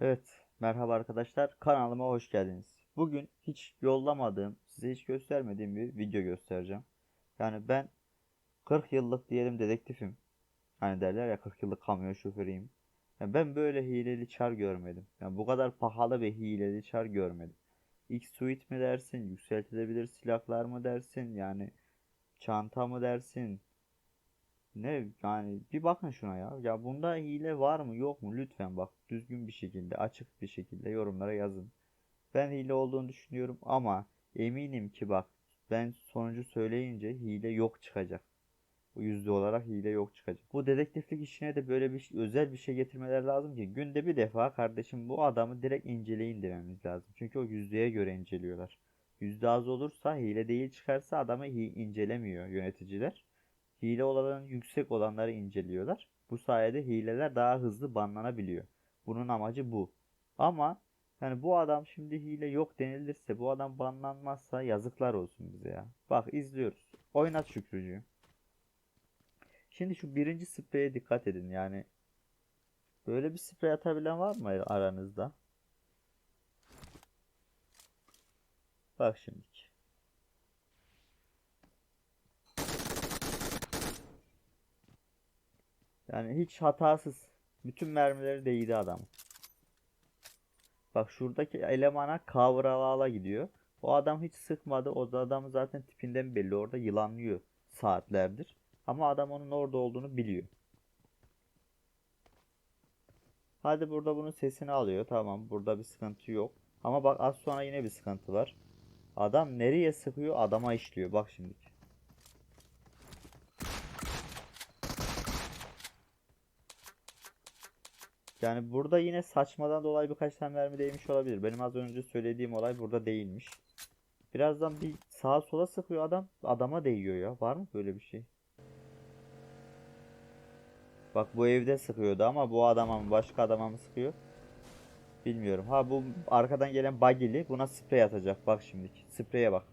Evet, merhaba arkadaşlar. Kanalıma hoş geldiniz. Bugün hiç yollamadığım, size hiç göstermediğim bir video göstereceğim. Yani ben 40 yıllık diyelim dedektifim. Hani derler ya 40 yıllık kamyon şoförüyüm. Yani ben böyle hileli çar görmedim. Yani bu kadar pahalı bir hileli çar görmedim. X-Suite mi dersin, yükseltilebilir silahlar mı dersin, yani çanta mı dersin, ne yani bir bakın şuna ya. Ya bunda hile var mı yok mu? Lütfen bak düzgün bir şekilde açık bir şekilde yorumlara yazın. Ben hile olduğunu düşünüyorum ama eminim ki bak ben sonucu söyleyince hile yok çıkacak. Bu yüzde olarak hile yok çıkacak. Bu dedektiflik işine de böyle bir özel bir şey getirmeler lazım ki günde bir defa kardeşim bu adamı direkt inceleyin dememiz lazım. Çünkü o yüzdeye göre inceliyorlar. Yüzde az olursa hile değil çıkarsa adamı incelemiyor yöneticiler. Hile olanların yüksek olanları inceliyorlar. Bu sayede hileler daha hızlı banlanabiliyor. Bunun amacı bu. Ama yani bu adam şimdi hile yok denilirse bu adam banlanmazsa yazıklar olsun bize ya. Bak izliyoruz. Oynat Şükrücüğüm. Şimdi şu birinci spreye dikkat edin yani. Böyle bir sprey atabilen var mı aranızda? Bak şimdi. Yani hiç hatasız. Bütün mermileri değdi adam. Bak şuradaki elemana kavralala gidiyor. O adam hiç sıkmadı. O da adam zaten tipinden belli. Orada yılanlıyor saatlerdir. Ama adam onun orada olduğunu biliyor. Hadi burada bunun sesini alıyor. Tamam burada bir sıkıntı yok. Ama bak az sonra yine bir sıkıntı var. Adam nereye sıkıyor? Adama işliyor. Bak şimdi. Yani burada yine saçmadan dolayı birkaç tane mermi değmiş olabilir. Benim az önce söylediğim olay burada değilmiş. Birazdan bir sağa sola sıkıyor adam. Adama değiyor ya. Var mı böyle bir şey? Bak bu evde sıkıyordu ama bu adama mı başka adama mı sıkıyor? Bilmiyorum. Ha bu arkadan gelen bagili buna sprey atacak. Bak şimdi. Spreye bak.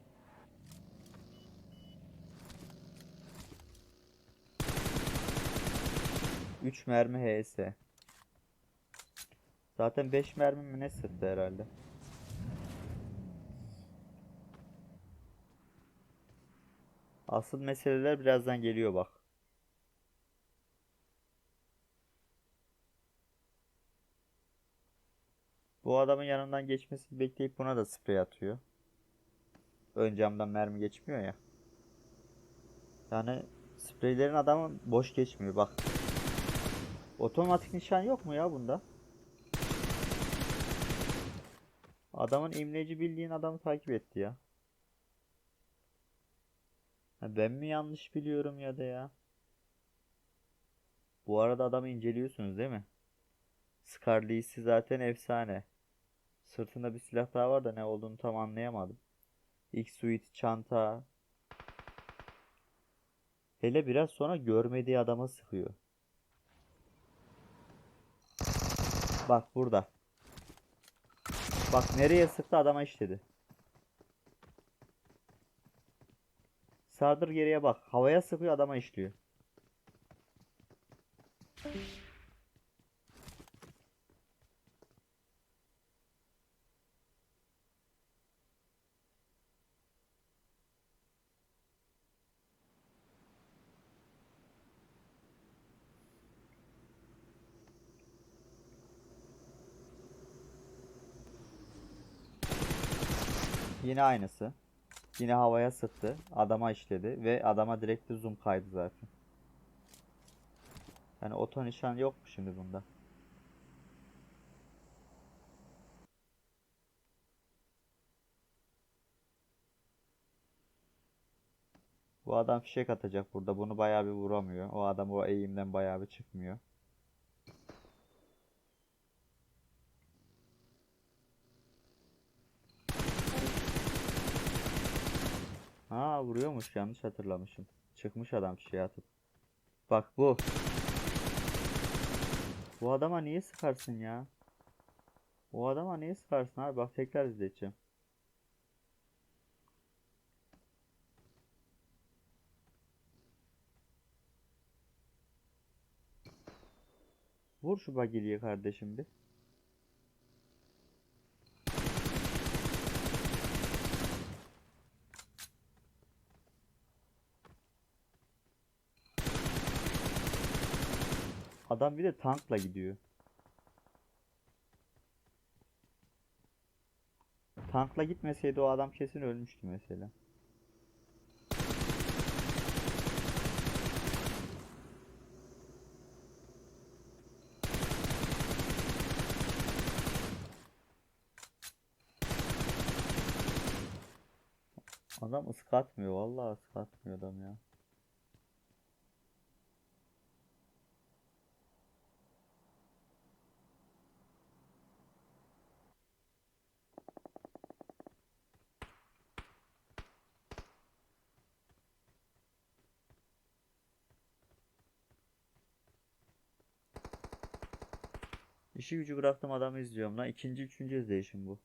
Üç mermi HS. Zaten 5 mermi mi ne sıktı herhalde. Asıl meseleler birazdan geliyor bak. Bu adamın yanından geçmesini bekleyip buna da sprey atıyor. Ön camdan mermi geçmiyor ya. Yani spreylerin adamın boş geçmiyor bak. Otomatik nişan yok mu ya bunda? Adamın imleci bildiğin adamı takip etti ya. Ha, ben mi yanlış biliyorum ya da ya? Bu arada adamı inceliyorsunuz değil mi? Scarlee'si zaten efsane. Sırtında bir silah daha var da ne olduğunu tam anlayamadım. X-Suite çanta. Hele biraz sonra görmediği adama sıkıyor. Bak burada. Bak nereye sıktı adama işledi. Sardır geriye bak. Havaya sıkıyor adama işliyor. Yine aynısı. Yine havaya sıktı. Adama işledi ve adama direkt bir zoom kaydı zaten. Yani oto nişan yok mu şimdi bunda? Bu adam fişek atacak burada. Bunu bayağı bir vuramıyor. O adam o eğimden bayağı bir çıkmıyor. Ha vuruyormuş yanlış hatırlamışım. Çıkmış adam şey atıp. Bak bu. Bu adama niye sıkarsın ya? O adama niye sıkarsın abi? Bak tekrar izleyeceğim. Vur şu bagiliye kardeşim bir. Adam bir de tankla gidiyor. Tankla gitmeseydi o adam kesin ölmüştü mesela. Adam ıskatmıyor. Vallahi ıskatmıyor adam ya. İşi gücü bıraktım adamı izliyorum lan. İkinci, üçüncü izleyişim bu.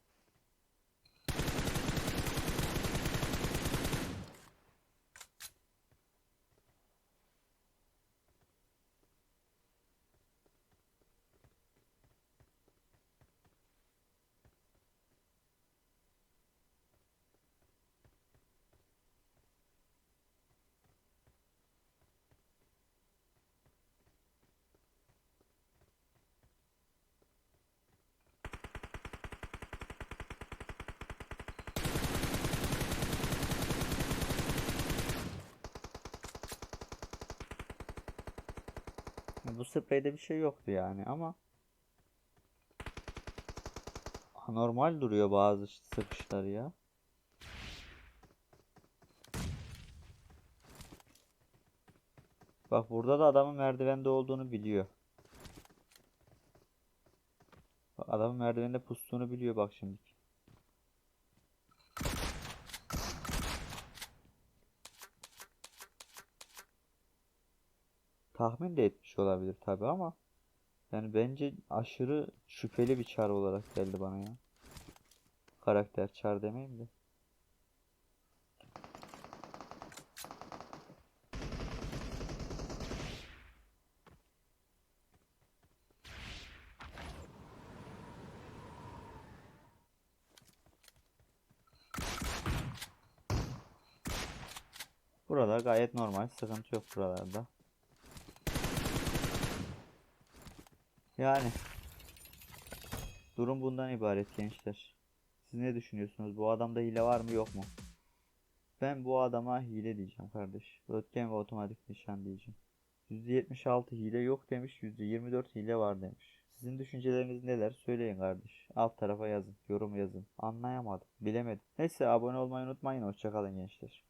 Bu spreyde bir şey yoktu yani ama anormal duruyor bazı sıkışları ya. Bak burada da adamın merdivende olduğunu biliyor. Bak adamın merdivende pustuğunu biliyor bak şimdi. Tahmin de etmiş olabilir tabi ama yani bence aşırı şüpheli bir çar olarak geldi bana ya. Karakter çar demeyeyim de. Buralar gayet normal. Sıkıntı yok buralarda. Yani durum bundan ibaret gençler. Siz ne düşünüyorsunuz? Bu adamda hile var mı yok mu? Ben bu adama hile diyeceğim kardeş. Röntgen ve otomatik nişan diyeceğim. %76 hile yok demiş. %24 hile var demiş. Sizin düşünceleriniz neler? Söyleyin kardeş. Alt tarafa yazın. Yorum yazın. Anlayamadım. Bilemedim. Neyse abone olmayı unutmayın. Hoşçakalın gençler.